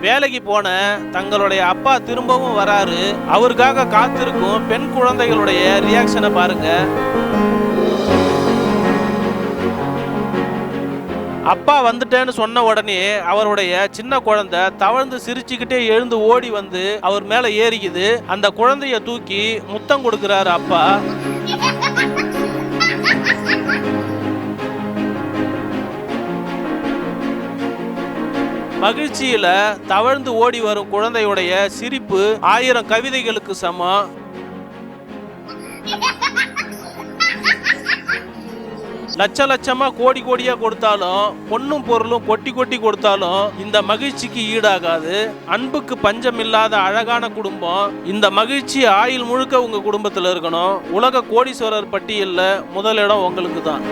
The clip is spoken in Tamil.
வேலைக்கு போன தங்களுடைய அப்பா திரும்பவும் வராரு. அவருக்காக காத்திருக்கும் பெண் குழந்தைகளுடைய ரியாக்ஷனை பாருங்க. அப்பா வந்துட்டேன்னு சொன்ன உடனே அவருடைய சின்ன குழந்தை தவழ்ந்து சிரிச்சுக்கிட்டே எழுந்து ஓடி வந்து அவர் மேல ஏறிக்குது. அந்த குழந்தைய தூக்கி முத்தம் கொடுக்கிறாரு அப்பா. மகிழ்ச்சியில தவழ்ந்து ஓடி வரும் குழந்தையுடைய சிரிப்பு ஆயிரம் கவிதைகளுக்கு சமம். லட்ச லட்சமா கோடி கோடியா கொடுத்தாலும் பொண்ணும் பொருளும் கொட்டி கொட்டி கொடுத்தாலும் இந்த மகிழ்ச்சிக்கு ஈடாகாது. அன்புக்கு பஞ்சம் இல்லாத அழகான குடும்பம். இந்த மகிழ்ச்சி ஆயுள் முழுக்க உங்க குடும்பத்தில் இருக்கணும். உலக கோடீஸ்வரர் பட்டியலில் முதலிடம் உங்களுக்கு தான்